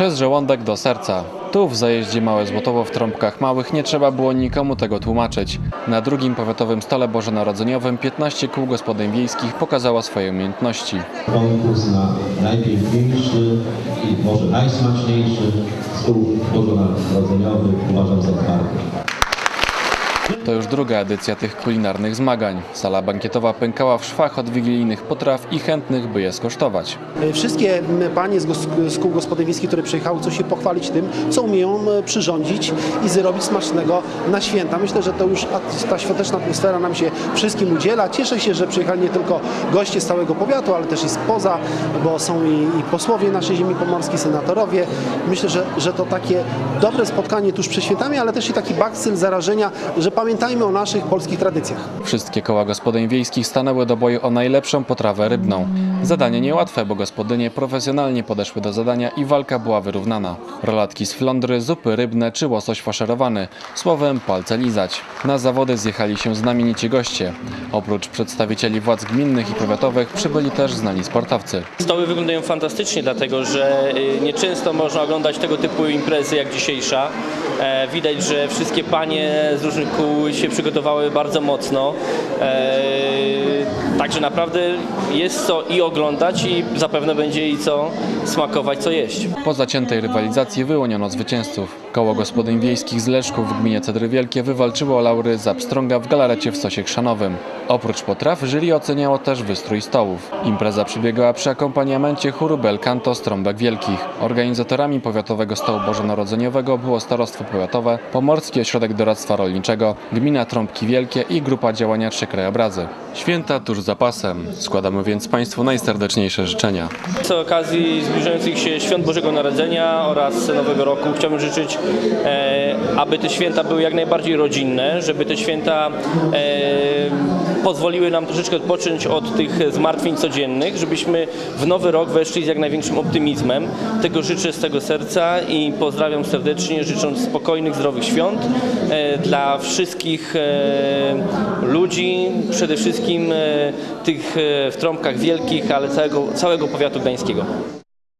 Przez żołądek do serca. Tu w zajeździe Małe Złotowo w Trąbkach Małych nie trzeba było nikomu tego tłumaczyć. Na drugim powiatowym stole bożonarodzeniowym 15 kół gospodyń wiejskich pokazało swoje umiejętności. konkurs na najpiękniejszy i może najsmaczniejszy stół bożonarodzeniowy uważam za otwarty. To już druga edycja tych kulinarnych zmagań. Sala bankietowa pękała w szwach od wigilijnych potraw i chętnych, by je skosztować. Wszystkie m, panie z, kół gospodyń wiejskich, które przyjechały, chcą się pochwalić tym, co umieją m, przyrządzić i zrobić smacznego na święta. Myślę, że to już ta świąteczna atmosfera nam się wszystkim udziela. Cieszę się, że przyjechali nie tylko goście z całego powiatu, ale też i spoza, bo są i, i posłowie naszej ziemi pomorskiej, senatorowie. Myślę, że, że to takie dobre spotkanie tuż przed świętami, ale też i taki bakcyl zarażenia, że pamiętajmy o naszych polskich tradycjach. Wszystkie koła gospodyń wiejskich stanęły do boju o najlepszą potrawę rybną. Zadanie niełatwe, bo gospodynie profesjonalnie podeszły do zadania i walka była wyrównana. Rolatki z flądry, zupy rybne czy łosoś faszerowany. Słowem palce lizać. Na zawody zjechali się znamienici goście. Oprócz przedstawicieli władz gminnych i powiatowych przybyli też znani sportowcy. Stoły wyglądają fantastycznie, dlatego że y, nieczęsto można oglądać tego typu imprezy jak dzisiejsza. E, Widać, że wszystkie panie z różnych kół się przygotowały bardzo mocno. Także naprawdę jest co i oglądać i zapewne będzie i co smakować, co jeść. Po zaciętej rywalizacji wyłoniono zwycięzców. Koło gospodyń wiejskich z Leszków w gminie Cedry Wielkie wywalczyło laury za pstrąga w galarecie w Sosie Chrzanowym. Oprócz potraw jury oceniało też wystrój stołów. Impreza przebiegała przy akompaniamencie chóru Bel Canto z Trąbek Wielkich. Organizatorami Powiatowego Stołu Bożonarodzeniowego było Starostwo Powiatowe, Pomorski Ośrodek Doradztwa Rolniczego, Gmina Trąbki Wielkie i Grupa Działania Trzy Krajobrazy. Święta tuż za pasem. Składamy więc Państwu najserdeczniejsze życzenia. Z okazji zbliżających się świąt Bożego Narodzenia oraz Nowego Roku chciałbym życzyć, e, aby te święta były jak najbardziej rodzinne, żeby te święta e, pozwoliły nam troszeczkę odpocząć od tych zmartwień codziennych, żebyśmy w nowy rok weszli z jak największym optymizmem. Tego życzę z tego serca i pozdrawiam serdecznie, życząc spokojnych, zdrowych świąt e, dla wszystkich e, ludzi, przede wszystkim e, tych w trąbkach wielkich, ale całego, całego powiatu gdańskiego.